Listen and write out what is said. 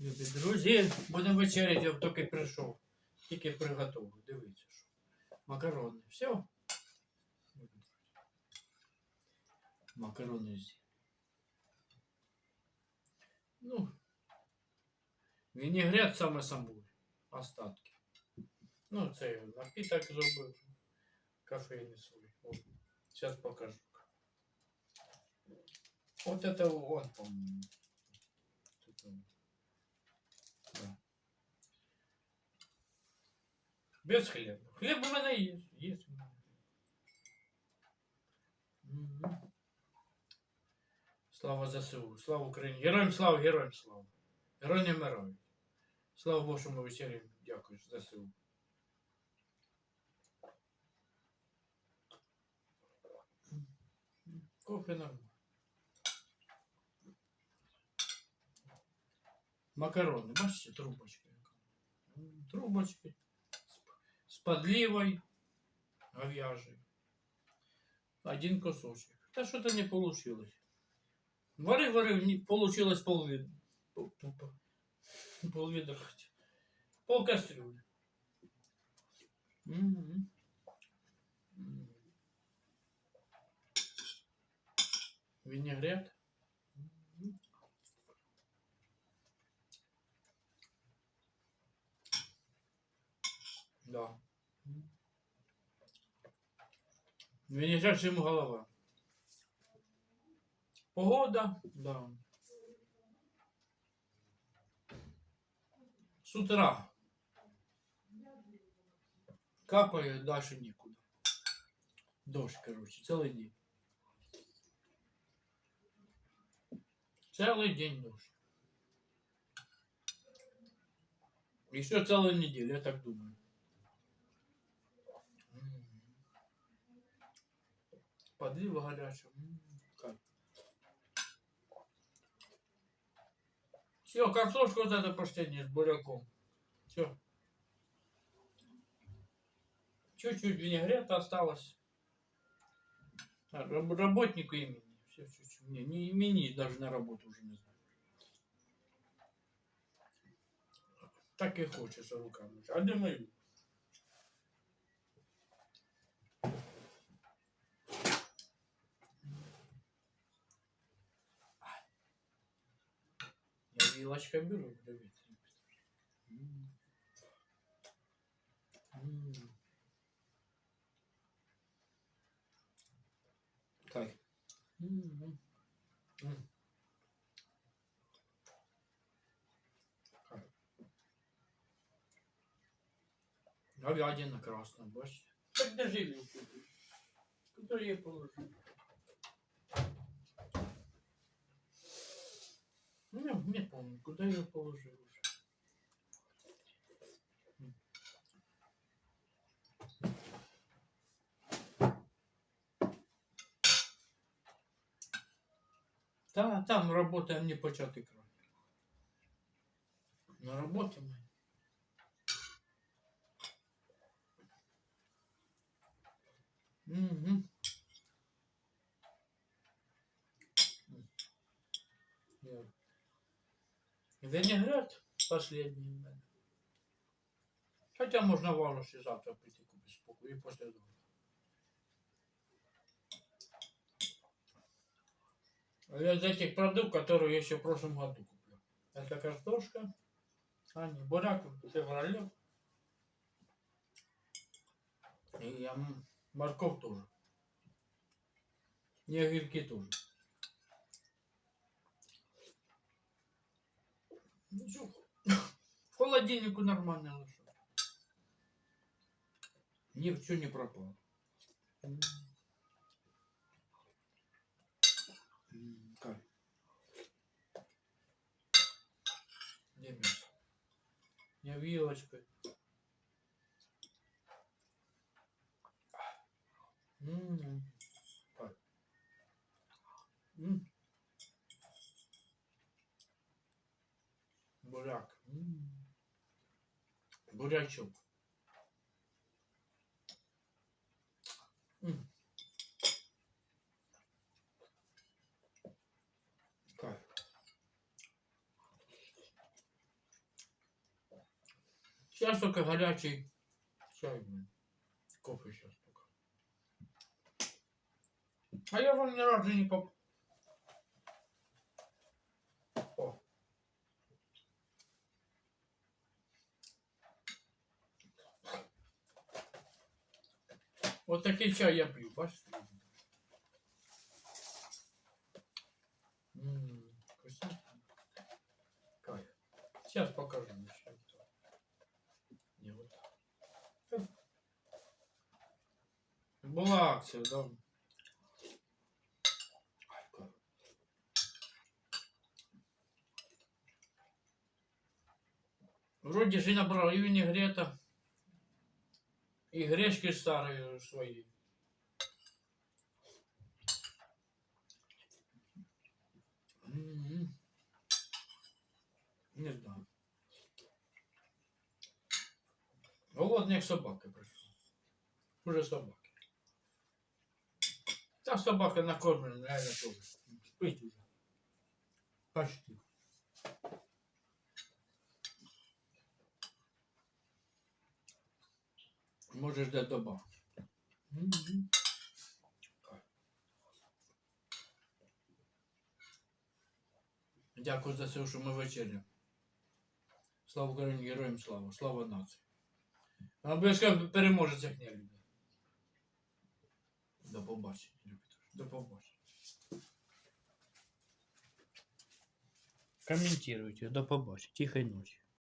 Любі друзі, будемо вечеряти, я тільки прийшов. Тільки приготував. Дивіться, що. Макарони. Все. Макарони зі. Ну, вінігрет саме самбур. Остатки. Ну, це я напіток зробив. Кофейний свой. Вот. Сейчас покажу. Вот это он, по-моему. Без хлеба. Хліб у мене є. Є у мене. Слава ЗСУ, слава Україні. Героям слава, героям слава. Героям мирові. Слава Божому що ми вечері. Дякую, ЗСУ. Кофе нормально. Макарони, бачите, трубочки. Трубочки. Подливой говяжий. Один кусочек. Да что-то не получилось. Вари, вари, не получилось. Пол, пол, пол, хотя. Пол кастрюли. Винегрет. Винегрет ему голова. Погода, да. С утра. Капает дальше никуда. Дождь, короче, целый день. Целый день дождь. Еще целую неделю, я так думаю. Подлива Как? Все, картошку вот это последнее с буряком. Все. Чуть-чуть винегрета осталось. А, раб- работнику имени. Все, чуть-чуть. Не, не имени даже на работу уже не знаю. Так и хочется руками. А где мои? Я вилочкой беру, дивіться. М. М. Так. М. М. Так. Говядина красна, бачите? Так де живі купиш? Куди я її Куда я положил уже. Та, там работаем не початый край. На работе мы. Мгм. Я- Винегрет последний. у мене. Хотя можно вануш и завтра прийти купить спокойно и после дома. А Я из этих продуктов, которые я еще в прошлом году купил. Это картошка, а не буряк в феврале. И я морковь тоже. И огурки тоже. Ну, чё, В холодильнику нормально лежит. Ничего не пропало. Как? Где мясо? Я вилочкой. бурячок. Кайф. Сейчас только горячий чай. Кофе сейчас только. А я вам ни разу не попал. Вот такий чай я пью, бачите? М, вкуснятина. Кайф. Сейчас покажу еще. Не вот так. Була акція, да. Вроде же набрал и винегрета, и грешки старые свои. Не знаю. Голодний як собака прийшов. Уже собаки. Та собака накормлена, реально теж. Спить уже. Почти. Може жде доба. Мгм. Дякую за все, що ми вечеря. Слава Україні, героям слава, слава нації. А обов'язково переможець, як не любить. До побачення, любить. До побачення. Комментируйте. До побачення. Тихої ночі.